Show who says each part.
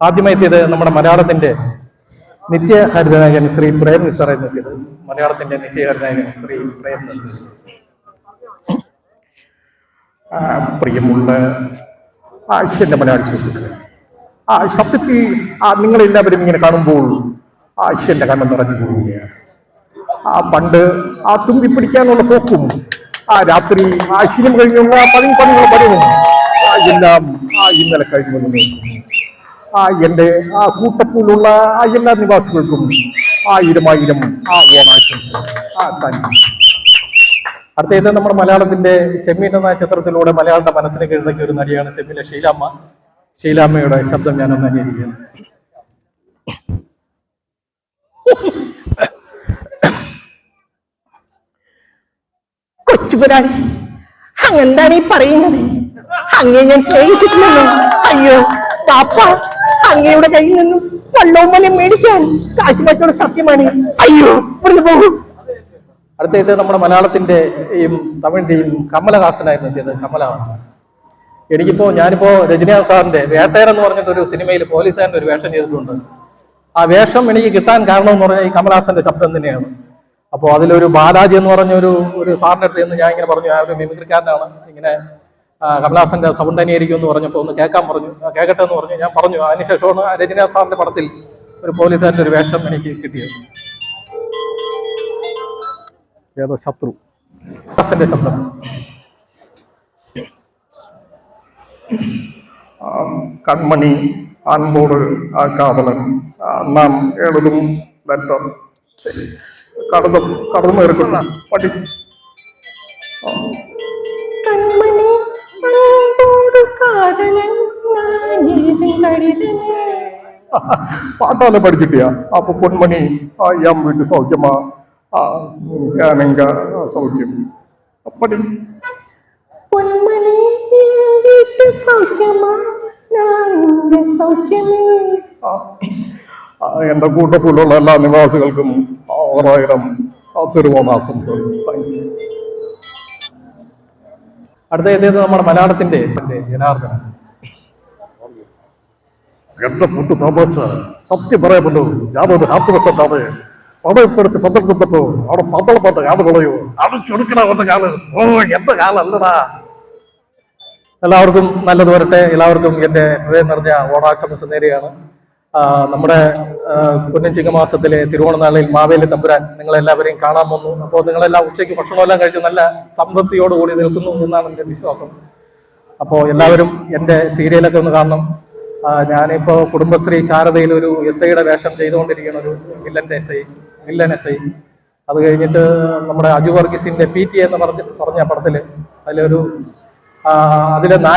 Speaker 1: ആദ്യമായി എത്തിയത് നമ്മുടെ മലയാളത്തിന്റെ നിത്യ ഹരിതനായകൻ ശ്രീ പ്രേം നിസാർ എന്ന് മലയാളത്തിന്റെ നിത്യ ഹരിതനായകൻ ശ്രീ പ്രേം നിസാർ. പ്രിയമുള്ള ആഴ്ചന്റെ മലയാളി സുഹൃത്തുക്കളെ ആ സത്യത്തിൽ നിങ്ങളെല്ലാവരും ഇങ്ങനെ കാണുമ്പോൾ ആഴ്ചന്റെ കണ്ണം നിറഞ്ഞു പോവുകയാണ്. ആ പണ്ട് ആ തുമ്പി പിടിക്കാനുള്ള പോക്കും ആ രാത്രി ആ ശിരം കഴിഞ്ഞുള്ള പതിവ് പണിയുള്ള പതിവും എല്ലാം ആ ഇന്നലെ കഴിഞ്ഞു ആ എന്റെ ആ കൂട്ടത്തിലുള്ള ആ എല്ലാ നിവാസികൾക്കും ആയിരം ആയിരം ആ ഓണാശംസ ആ താങ്ക് അടുത്തത് നമ്മുടെ മലയാളത്തിന്റെ ചെമ്മീൻ എന്ന ചിത്രത്തിലൂടെ മലയാളത്തെ മനസ്സിനെ കീഴടക്കിയ ഒരു നടിയാണ് ചെമ്മീലെ ഷീലാമ്മ. ഷീലാമ്മയുടെ ശബ്ദം ഞാനൊന്ന് അനുകരിക്കുന്നു
Speaker 2: കൊച്ചുപുരാണി അങ്ങെന്താണ് ഈ പറയുന്നത്? അങ്ങേ ഞാൻ സ്നേഹിച്ചിട്ടില്ലല്ലോ അയ്യോ പാപ്പ അങ്ങയുടെ കയ്യിൽ നിന്നും വള്ളവും മലയും മേടിക്കാൻ കാശ് പറ്റോട് സത്യമാണ്. അയ്യോ ഇവിടുന്ന് പോകും.
Speaker 1: അടുത്തത് നമ്മുടെ മലയാളത്തിന്റെയും തമിഴിന്റെയും കമലഹാസനായിരുന്നു എത്തിയത് കമലഹാസൻ. എനിക്കിപ്പോ ഞാനിപ്പോ രജനീകാന്ത് സാറിന്റെ വേട്ടയർ എന്ന് പറഞ്ഞിട്ട് ഒരു സിനിമയിൽ പോലീസുകാരന്റെ ഒരു വേഷം ചെയ്തിട്ടുണ്ട്. ആ വേഷം എനിക്ക് കിട്ടാൻ കാരണം എന്ന് പറഞ്ഞാൽ ഈ കമലഹാസന്റെ ശബ്ദം തന്നെയാണ്. അപ്പോൾ അതിലൊരു ബാലാജി എന്ന് പറഞ്ഞ ഒരു സാറിന്റെ അടുത്ത് നിന്ന് ഞാൻ ഇങ്ങനെ പറഞ്ഞു ആ ഒരു മിമിക്രിക്കാരനാണ് ഇങ്ങനെ കമലഹാസന്റെ സൗണ്ട് അനിയായിരിക്കും എന്ന് പറഞ്ഞപ്പോൾ ഒന്ന് കേൾക്കാൻ പറഞ്ഞു. കേൾക്കട്ടെ എന്ന് പറഞ്ഞു. ഞാൻ പറഞ്ഞു. അതിനുശേഷമാണ് രജന സാറിന്റെ പടത്തിൽ ഒരു പോലീസുകാരന്റെ ഒരു വേഷം എനിക്ക് കിട്ടിയത്. ഏതോ ശത്രു. കമലഹാസന്റെ ശബ്ദം. കൺമണി അൻപോട് കാതലൻ നാം എഴുതും ലെറ്റർ കടന്നും കടന്നു കയറിക്കൊണ്ട പടി. പാട്ടാലെ പഠിച്ചിട്ടിയാ അപ്പൊ പൊന്മണി എം വീട്ടു സൗഖ്യമാ. ആ ഞാനെങ്ക സൗഖ്യം. ആ, എന്റെ കൂട്ടത്തിലുള്ള എല്ലാ നിവാസികൾക്കും ആറായിരം തിരുവോണാശംസകൾ താങ്ക് അടുത്ത നമ്മുടെ മലയാളത്തിന്റെ എന്റെ ജനാർദ്ദനൻ എന്റെ പൊട്ടു താമസ. സത്യം പറയാമല്ലോ ഞാനൊരു ഹാത്തുവശത്താണ് പടയപ്പെടുത്ത് പന്ത്രണ്ടപ്പോ അവിടെ പന്തളപ്പാട്ട് കാട് കളയോ. അവിടെ ചുരുക്കണ വന്ന കാൽ ഓ എന്റെ കാലല്ലടാ. എല്ലാവർക്കും നല്ലത് വരട്ടെ. എല്ലാവർക്കും എന്റെ ഹൃദയം നിറഞ്ഞ ഓണാശംസ നേരെയാണ് നമ്മുടെ ആ, മാസത്തിലെ തിരുവോണനാളിൽ മാവേലി തമ്പുരാൻ നിങ്ങളെല്ലാവരെയും കാണാൻ വന്നു. അപ്പോൾ നിങ്ങളെല്ലാം ഉച്ചയ്ക്ക് ഭക്ഷണമെല്ലാം കഴിച്ച് നല്ല സംതൃപ്തിയോടുകൂടി നിൽക്കുന്നു എന്നാണ് എന്റെ വിശ്വാസം. അപ്പോൾ എല്ലാവരും എന്റെ സീരിയലൊക്കെ ഒന്ന് കാണണം. ഞാനിപ്പോൾ കുടുംബശ്രീ ശാരദയിൽ ഒരു എസ് ഐയുടെ വേഷം ചെയ്തുകൊണ്ടിരിക്കുന്ന ഒരു വില്ലന്റെ S I villain S I. അത് കഴിഞ്ഞിട്ട് നമ്മുടെ അജു വർഗീസിന്റെ പി ടി എന്ന് പറഞ്ഞ പറഞ്ഞ പടത്തിൽ അതിലൊരു അതിലെ